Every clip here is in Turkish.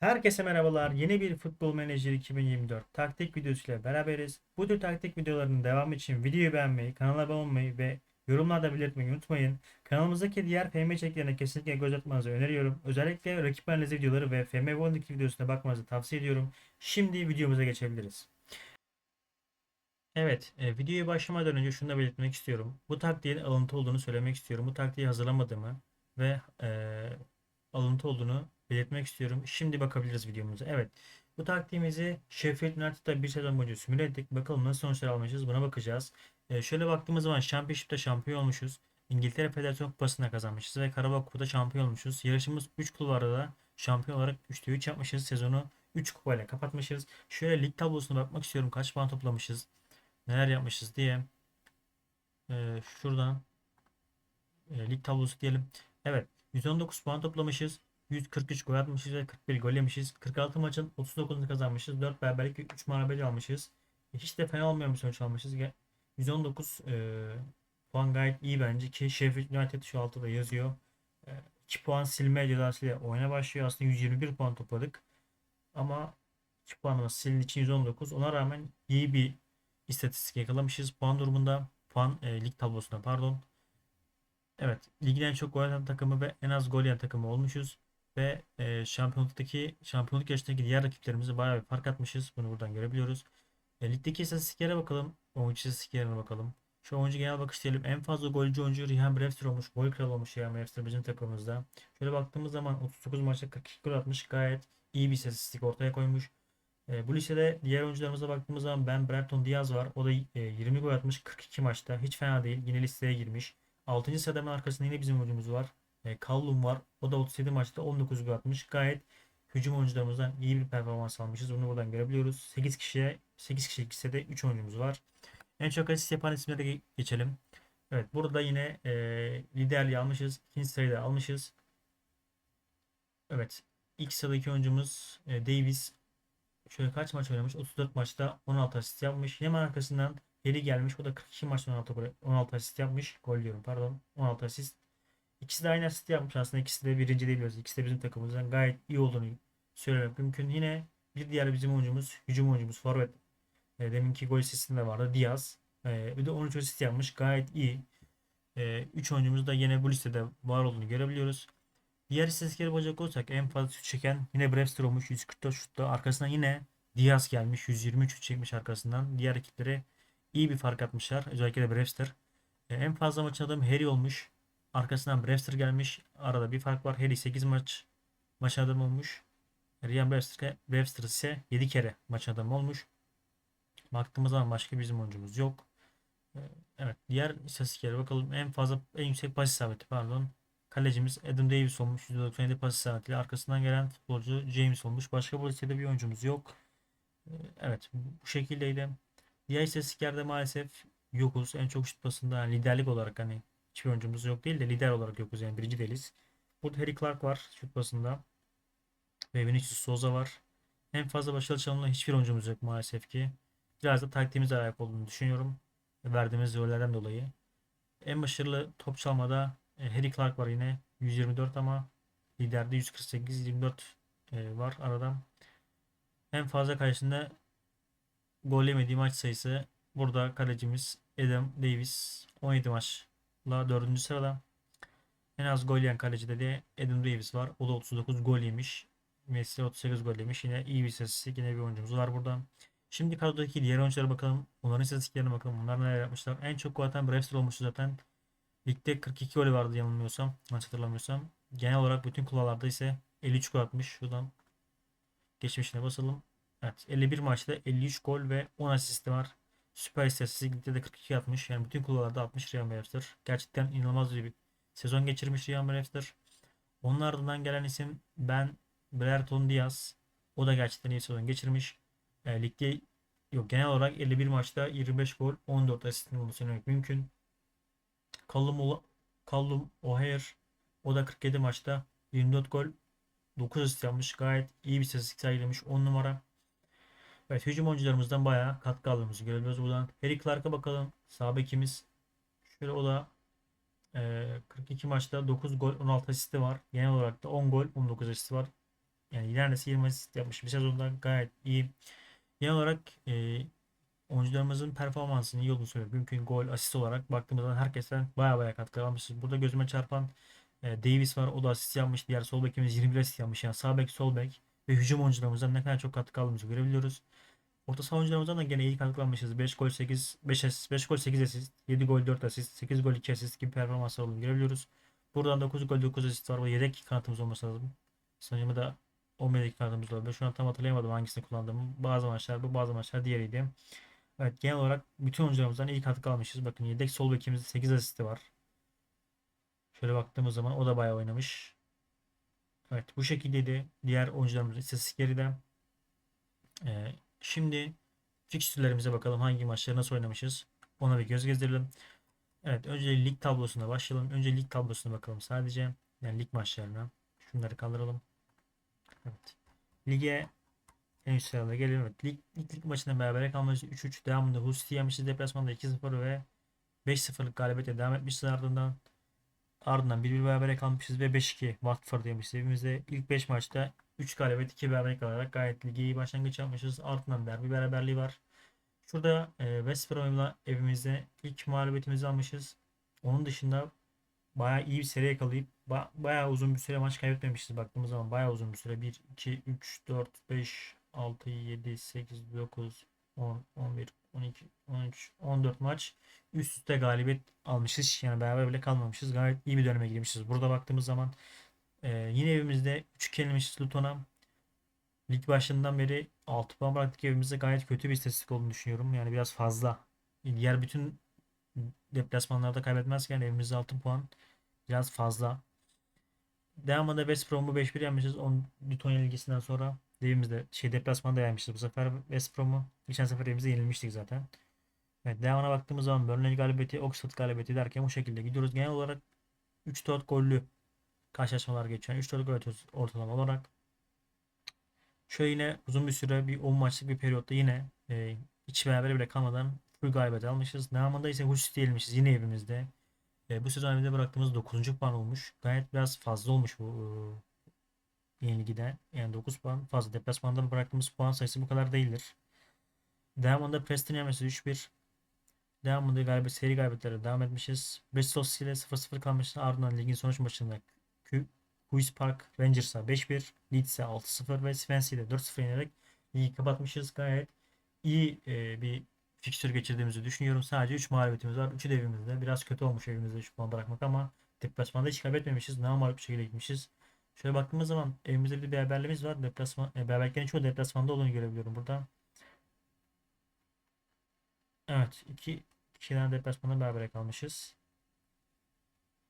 Herkese merhabalar. Yeni bir Futbol Manager 2024 taktik videosuyla beraberiz. Bu tür taktik videolarının devamı için videoyu beğenmeyi, kanala abone olmayı ve yorumlarda belirtmeyi unutmayın. Kanalımızdaki diğer FM içeriklerine kesinlikle göz atmanızı öneriyorum. Özellikle rakip analizi videoları ve FM Bonding videosuna bakmanızı tavsiye ediyorum. Şimdi videomuza geçebiliriz. Evet, e, videoya başlamadan önce şunu da belirtmek istiyorum. Bu taktiğin alıntı olduğunu söylemek istiyorum. Bu taktiği hazırlamadığımı ve e, alıntı olduğunu belirtmek istiyorum. Şimdi bakabiliriz videomuza. Evet. Bu taktiğimizi Sheffield United'da bir sezon boyunca simüle ettik. Bakalım nasıl sonuçlar almışız buna bakacağız. Ee, şöyle baktığımız zaman Championship'te şampiyon olmuşuz. İngiltere Federasyon Kupası'nda kazanmışız ve Karabağ Kupa'da şampiyon olmuşuz. Yarışımız 3 kulvarda da şampiyon olarak 3'te 3 yapmışız. Sezonu 3 kupayla kapatmışız. Şöyle lig tablosuna bakmak istiyorum. Kaç puan toplamışız? Neler yapmışız diye. Ee, şuradan e, lig tablosu diyelim. Evet. 119 puan toplamışız. 143 gol atmışız ve 41 gol yemişiz. 46 maçın 39'unu kazanmışız. 4 beraberlik ve 3 mağlubiyet almışız. Hiç de fena olmayan bir sonuç almışız. 119 e, puan gayet iyi bence ki Sheffield United şu altta da yazıyor. E, 2 puan silme cezasıyla oyuna başlıyor. Aslında 121 puan topladık. Ama 2 puanımız silin için 119. Ona rağmen iyi bir istatistik yakalamışız. Puan durumunda puan e, lig tablosunda pardon. Evet, ligin en çok gol atan takımı ve en az gol yiyen takımı olmuşuz ve e, şampiyonluktaki şampiyonluk yarışındaki diğer rakiplerimize bayağı bir fark atmışız. Bunu buradan görebiliyoruz. E, ligdeki istatistiklere bakalım. Oyuncu istatistiklerine bakalım. Şu oyuncu genel bakış diyelim. En fazla golcü oyuncu Rihan Brewster olmuş. Gol kralı olmuş Rihan Brewster bizim takımımızda. Şöyle baktığımız zaman 39 maçta 42 gol atmış. Gayet iyi bir istatistik ortaya koymuş. E, bu listede diğer oyuncularımıza baktığımız zaman Ben Brenton Diaz var. O da e, 20 gol atmış 42 maçta. Hiç fena değil. Yine listeye girmiş. 6. sıradanın arkasında yine bizim oyuncumuz var. E, Kallum var. O da 37 maçta 19 gol atmış. Gayet hücum oyuncularımızdan iyi bir performans almışız. Bunu buradan görebiliyoruz. 8 kişiye 8 kişi listede 3 oyuncumuz var. En çok asist yapan isimlere geçelim. Evet burada yine e, liderliği almışız. İkinci sırayı da almışız. Evet. İlk sıradaki oyuncumuz e, Davis. Şöyle kaç maç oynamış? 34 maçta 16 asist yapmış. Hemen arkasından Harry gelmiş. O da 42 maçta 16, gol, 16 asist yapmış. Gol diyorum pardon. 16 asist. İkisi de aynı asist yapmış aslında. İkisi de birinci değil. İkisi de bizim takımımızdan gayet iyi olduğunu söylemek mümkün. Yine bir diğer bizim oyuncumuz, hücum oyuncumuz forvet. E, deminki gol asistinde vardı Diaz. E, bir de 13 asist yapmış. Gayet iyi. 3 e, oyuncumuz da yine bu listede var olduğunu görebiliyoruz. Diğer istatistiklere bakacak olursak en fazla şut çeken yine Brewster olmuş 144 şutta. Arkasından yine Diaz gelmiş 123 şut çekmiş arkasından. Diğer rakiplere iyi bir fark atmışlar. Özellikle de Brewster. E, en fazla maç adam Harry olmuş. Arkasından Brewster gelmiş. Arada bir fark var. Harry 8 maç maç adamı olmuş. Ryan Brewster, Brewster ise 7 kere maç adamı olmuş. Baktığımız zaman başka bizim oyuncumuz yok. Ee, evet diğer istatistiklere bakalım. En fazla en yüksek pas isabeti pardon. Kalecimiz Adam Davis olmuş. %97 pas isabetiyle. Arkasından gelen futbolcu James olmuş. Başka bu listede bir oyuncumuz yok. Ee, evet bu şekildeydi. Diğer istatistiklerde maalesef yokuz. En çok şut pasında yani liderlik olarak hani hiçbir oyuncumuz yok değil de lider olarak yokuz yani birinci değiliz. Burada Harry Clark var şut basında. Ve Vinicius Souza var. En fazla başarılı çalımla hiçbir oyuncumuz yok maalesef ki. Biraz da taktiğimizle alakalı olduğunu düşünüyorum. Verdiğimiz rollerden dolayı. En başarılı top çalmada e, Harry Clark var yine. 124 ama liderde 148 24 e, var arada. En fazla karşısında gol yemediği maç sayısı burada kalecimiz Adam Davis 17 maç La 4. sırada. En az gol yiyen kalecide de Adam Davis var. O da 39 gol yemiş. Messi 38 gol yemiş. Yine iyi bir istatistik. Yine bir oyuncumuz var burada. Şimdi kadrodaki diğer oyunculara bakalım. Onların istatistiklerine bakalım. Onlar neler yapmışlar. En çok gol atan Brewster olmuştu zaten. Ligde 42 gol vardı yanılmıyorsam. Maç hatırlamıyorsam. Genel olarak bütün kulvarlarda ise 53 gol atmış. Şuradan geçmişine basalım. Evet 51 maçta 53 gol ve 10 asisti var. Süper istatistikte de 42 atmış. Yani bütün kulvarlarda 60 Ryan Webster. Gerçekten inanılmaz bir sezon geçirmiş Ryan Webster. Onun ardından gelen isim ben Brereton Diaz. O da gerçekten iyi sezon geçirmiş. E, ligde yok genel olarak 51 maçta 25 gol 14 asistin olduğunu mümkün. Callum, Callum O'Hare o da 47 maçta 24 gol 9 asist yapmış. Gayet iyi bir istatistik sergilemiş. 10 numara. Evet hücum oyuncularımızdan bayağı katkı aldığımızı görebiliyoruz buradan. Harry Clark'a bakalım. Sağ bekimiz. Şöyle o da e, 42 maçta 9 gol 16 asisti var. Genel olarak da 10 gol 19 asisti var. Yani neredeyse 20 asist yapmış bir sezonda gayet iyi. Genel olarak e, oyuncularımızın performansının iyi olduğunu söylüyorum. Mümkün gol, asist olarak baktığımızda herkesten baya baya katkı almışız. Burada gözüme çarpan e, Davis var. O da asist yapmış. Diğer sol bekimiz 21 asist yapmış. Yani sağ bek, sol bek ve hücum oyuncularımızdan ne kadar çok katkı aldığımızı görebiliyoruz. Orta saha oyuncularımızdan da gene iyi katkı almışız. 5 gol 8 5 asist 5 gol 8 asist 7 gol 4 asist 8 gol 2 asist gibi performanslar olduğunu görebiliyoruz. Buradan 9 gol 9 asist var. Bu yedek kanatımız olması lazım. Sanırım da 11 kanatımız olabilir. Şu an tam hatırlayamadım hangisini kullandığımı. Bazı maçlar bu bazı maçlar diğeriydi. Evet genel olarak bütün oyuncularımızdan iyi katkı almışız. Bakın yedek sol bekimizde 8 asisti var. Şöyle baktığımız zaman o da bayağı oynamış. Evet bu şekildeydi. Diğer oyuncularımızın istatistikleri de. Ee, şimdi fikstürlerimize bakalım hangi maçları nasıl oynamışız. Ona bir göz gezdirelim. Evet önce lig tablosuna başlayalım. Önce lig tablosuna bakalım sadece. Yani lig maçlarına. Şunları kaldıralım. Evet. Lige en üst sırada gelelim. Evet. Lig, lig, lig maçında beraber kalmışız. 3-3 devamında Husti yemişiz. Deplasmanda 2-0 ve 5-0'lık galibiyetle devam etmişiz ardından. Ardından 1-1 beraber kalmışız ve 5-2 Watford yemişiz. Evimizde ilk 5 maçta 3 galibiyet 2 beraber kalarak gayet ligi iyi başlangıç yapmışız. Ardından derbi beraberliği var. Şurada e, West Brom'la evimizde ilk mağlubiyetimizi almışız. Onun dışında bayağı iyi bir seri yakalayıp ba bayağı uzun bir süre maç kaybetmemişiz baktığımız zaman bayağı uzun bir süre 1 2 3 4 5 6 7 8 9 10 11 12 13 14 maç üst üste galibiyet almışız. Yani beraber bile kalmamışız. Gayet iyi bir döneme girmişiz. Burada baktığımız zaman e, yine evimizde 3 yenilmişiz Luton'a. Lig başından beri 6 puan bıraktık evimizde gayet kötü bir istatistik olduğunu düşünüyorum. Yani biraz fazla. Diğer bütün deplasmanlarda kaybetmezken evimizde 6 puan biraz fazla. Devamında West Brom'u 5-1 yenmişiz. 10 Luton yenilgisinden sonra evimizde şey deplasmanda yenmişiz bu sefer West Brom'u. Geçen sefer evimizde yenilmiştik zaten. Evet, devamına baktığımız zaman Burnley galibiyeti, Oxford galibiyeti derken bu şekilde gidiyoruz. Genel olarak 3-4 gollü karşılaşmalar geçiyor. 3-4 gol atıyoruz ortalama olarak. Şöyle yine uzun bir süre bir 10 maçlık bir periyotta yine e, hiç beraber bile kalmadan full galibiyet almışız. Devamında ise Hull City yenilmişiz yine evimizde. E, bu sezon evimizde bıraktığımız 9. puan olmuş. Gayet biraz fazla olmuş bu e, yenilgide. Yani 9 puan fazla. Deplasmanda bıraktığımız puan sayısı bu kadar değildir. Devamında Preston yenmesi 3-1. Devamında galibiyet seri galibiyetlere devam etmişiz. Bristol City ile 0-0 kalmışız. Ardından ligin sonuç maçında Queen's Park Rangers'a 5-1, Leeds'e 6-0 ve Swansea'de 4-0 yenerek ligi kapatmışız. Gayet iyi e, bir fikstür geçirdiğimizi düşünüyorum. Sadece 3 mağlubiyetimiz var. 3'ü de evimizde. Biraz kötü olmuş evimizde 3 puan bırakmak ama deplasmanda hiç kaybetmemişiz. Normal bir şekilde gitmişiz. Şöyle baktığımız zaman evimizde bir beraberliğimiz var. Deplasman, e, beraberliklerin çoğu deplasmanda olduğunu görebiliyorum burada. Evet. 2 2 tane deplasmanda beraber kalmışız.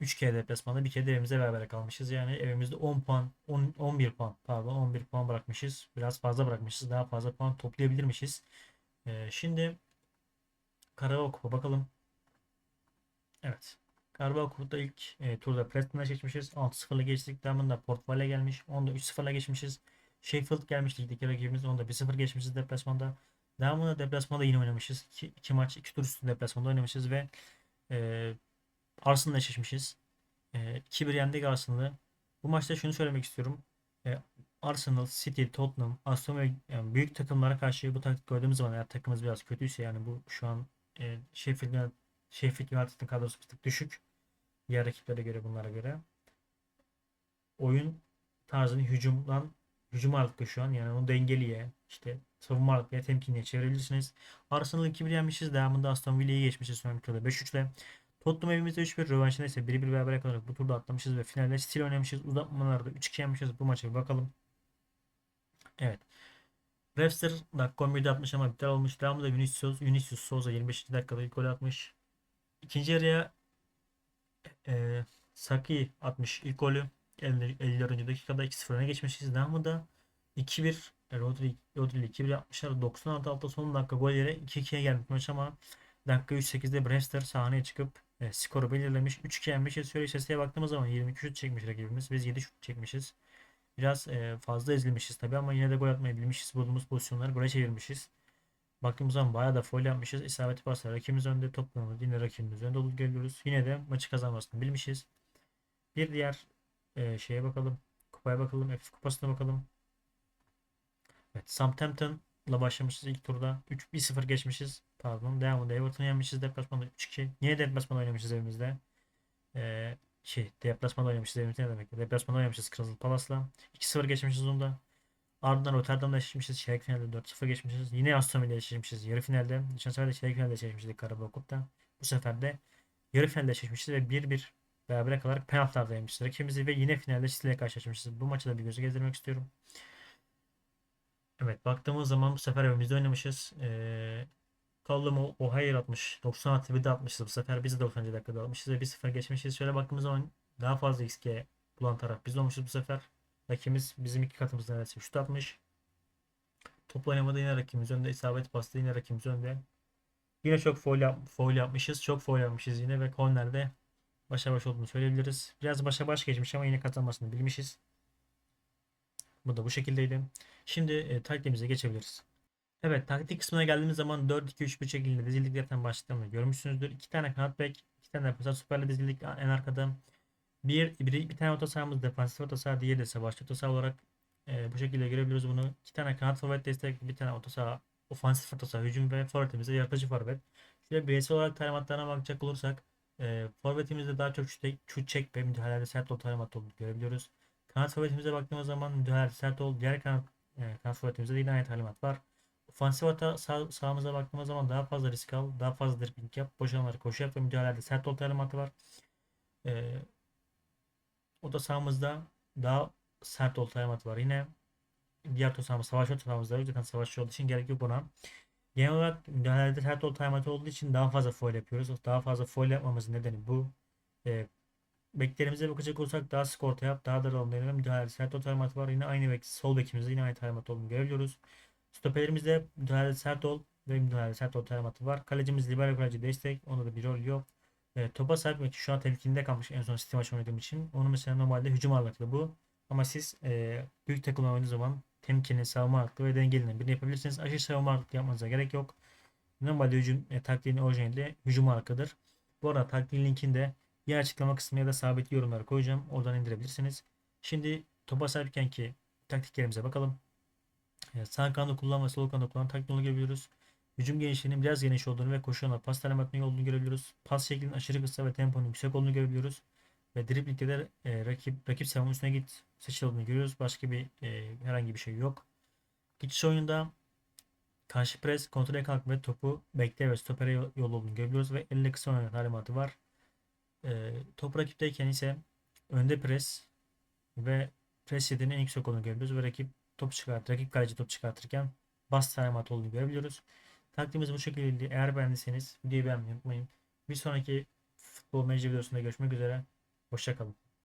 3 kere deplasmanda bir kere de evimizde beraber kalmışız. Yani evimizde 10 puan 10, 11 puan pardon 11 puan bırakmışız. Biraz fazla bırakmışız. Daha fazla puan toplayabilirmişiz. Ee, şimdi Karabağ Kupa bakalım. Evet. Karabağ Kupa'da ilk e, turda Preston'a geçmişiz. 6-0'la geçtik. Devamında Port Vale gelmiş. Onda 3-0'la geçmişiz. Sheffield gelmiş ligdeki rakibimiz. Onda 1-0 geçmişiz deplasmanda. Devamında deplasmanda yine oynamışız. 2 maç 2 tur üstü deplasmanda oynamışız ve e, Arsenal'la eşleşmişiz. E, 2-1 yendik Arsenal'ı. Bu maçta şunu söylemek istiyorum. E, Arsenal, City, Tottenham, Aston Villa yani büyük takımlara karşı bu taktik gördüğümüz zaman eğer takımımız biraz kötüyse yani bu şu an e, Sheffield, Sheffield United'ın kadrosu bir tık düşük. Diğer rakiplere göre bunlara göre. Oyun tarzını hücumdan hücum ağırlıklı şu an yani onu dengeliye işte savunma ağırlıklıya temkinliye çevirebilirsiniz. Arsenal 2-1 yenmişiz. Devamında Aston Villa'yı geçmişiz son turda 5-3 ile. Tottenham evimizde 3-1 rövanşında ise 1-1 beraber kalarak bu turda atlamışız ve finalde City oynamışız. Uzatmalarda 3-2 yenmişiz. Bu maça bir bakalım. Evet. Webster dakika 11'de atmış ama iptal olmuş. Devamında Vinicius, Vinicius Souza 25. dakikada ilk gol atmış. İkinci yarıya e, Saki atmış ilk golü. 54. dakikada 2-0 öne geçmişiz. Devamında 2-1 Rodri, Rodri 2-1 yapmışlar. 96 altta son dakika gol yere 2-2'ye gelmiş maç ama dakika 3-8'de Brewster sahneye çıkıp e, skoru belirlemiş. 3-2 yenmişiz. Şöyle istatistiğe baktığımız zaman 22 şut çekmiş rakibimiz. Biz 7 şut çekmişiz. Biraz e, fazla ezilmişiz tabi ama yine de gol atmayı bilmişiz. Bulduğumuz pozisyonları gole çevirmişiz. Baktığımız zaman bayağı da foul yapmışız. İsabetli paslar rakibimiz önde toplamında yine rakibimiz önde olup geliyoruz. Yine de maçı kazanmasını bilmişiz. Bir diğer e, şeye bakalım. Kupaya bakalım. F kupasına bakalım. Evet, Southampton'la başlamışız ilk turda. 3-1-0 geçmişiz. Pardon. Devamında Everton'u yenmişiz. Deplasmanda 3-2. Yine deplasmanda oynamışız evimizde. Ee, şey, deplasmanda oynamışız evimizde ne demek? Deplasmanda oynamışız Crystal Palace'la. 2-0 geçmişiz onda. Ardından Rotterdam'da eşleşmişiz. Çeyrek finalde 4-0 geçmişiz. Yine Aston Villa'yla eşleşmişiz. Yarı finalde. Geçen sefer de çeyrek finalde eşleşmiştik Karabağ Cup'ta. Bu sefer de yarı finalde eşleşmişiz ve 1-1 berabere kalarak penaltılarda yenmişiz. Rakibimizi ve yine finalde City'yle karşılaşmışız. Bu maçı da bir göze gezdirmek istiyorum. Evet baktığımız zaman bu sefer evimizde oynamışız. Ee, Callum O'Hare atmış. 90 artı bir de atmışız bu sefer. Biz de 90. dakikada atmışız ve 1-0 geçmişiz. Şöyle baktığımız zaman daha fazla XG bulan taraf biz olmuşuz bu sefer. Rakibimiz bizim iki katımızdan neredeyse şut atmış. Topla oynamada yine rakibimiz önde. İsabet bastı yine rakibimiz önde. Yine çok foul, yap foul yapmışız. Çok foul yapmışız yine ve kornerde başa baş olduğunu söyleyebiliriz. Biraz başa baş geçmiş ama yine kazanmasını bilmişiz. Bu da bu şekildeydi. Şimdi e, taktiğimize geçebiliriz. Evet taktik kısmına geldiğimiz zaman 4-2-3-1 şeklinde dizildiklerden başladığını görmüşsünüzdür. 2 tane kanat bek, 2 tane defans süperle dizildik en arkada. Bir, bir, bir tane orta sahamız defansif orta saha, diğeri de savaşçı orta saha olarak e, bu şekilde görebiliyoruz bunu. 2 tane kanat forvet destek, bir tane orta saha, ofansif orta saha, hücum ve forvetimizde yaratıcı forvet. Şöyle bireysel olarak talimatlarına bakacak olursak e, forvetimizde daha çok şut, şut çek ve müdahalelerde sert ol talimat olduğunu görebiliyoruz. Kanat forvetimize baktığımız zaman müdahalelerde sert ol. Diğer kanat, e, kanat forvetimizde de yine aynı talimat var. Ofansif orta sağ, sağımıza baktığımız zaman daha fazla risk al, daha fazla dribbling yap, boşanmaları koşu yap ve müdahalelerde sert ol talimatı var. E, o da sahamızda daha sert ol talimatı var. Yine diğer orta sahamız savaş orta sahamızda yok. Zaten savaşçı olduğu için gerek yok buna. Genel olarak müdahalelerde sert ol talimatı olduğu için daha fazla foul yapıyoruz. Daha fazla foul yapmamızın nedeni bu. E, Beklerimize bakacak olursak daha sık orta yap, daha dar alanlarına müdahale sert ol talimatı var. Yine aynı bek, sol bekimizde yine aynı talimat olduğunu görebiliyoruz. Stoperlerimizde müdahale sert ol ve müdahale sert ol talimatı var. Kalecimiz libero kaleci destek. Onda da bir rol yok. E, topa sahip ve şu an temkininde kalmış en son Steam maçı oynadığım için. Onu mesela normalde hücum ağırlıklı bu. Ama siz e, büyük takımla oynadığınız zaman temkinli, savunma ağırlıklı ve dengeli birini yapabilirsiniz. Aşırı savunma ağırlıklı yapmanıza gerek yok. Normalde hücum e, taktiğinin orijinali hücum ağırlıklıdır. Bu arada taktiğin linkini de ya açıklama kısmına ya da sabit yorumlara koyacağım. Oradan indirebilirsiniz. Şimdi topa sahipken ki taktiklerimize bakalım. Evet, sağ kanadı kullan sol kanadı kullan taktiğini görebiliyoruz. Hücum genişliğinin biraz geniş olduğunu ve koşu yoluna pas talimatının olduğunu görebiliyoruz. Pas şeklinin aşırı kısa ve temponun yüksek olduğunu görebiliyoruz. Ve driblingde de e, rakip, rakip savunma üstüne git seçildiğini görüyoruz. Başka bir e, herhangi bir şey yok. Geçiş oyununda karşı pres, kontrole kalk ve topu bekle ve stopere yol olduğunu görebiliyoruz. Ve elle kısa oynayan talimatı var. E, top rakipteyken ise önde pres ve pres yediğinin en yüksek olduğunu görebiliyoruz ve rakip top çıkart, rakip kaleci top çıkartırken bas talimat olduğunu görebiliyoruz. Taktiğimiz bu şekilde. Eğer beğendiyseniz videoyu beğenmeyi unutmayın. Bir sonraki futbol meclis videosunda görüşmek üzere. Hoşçakalın.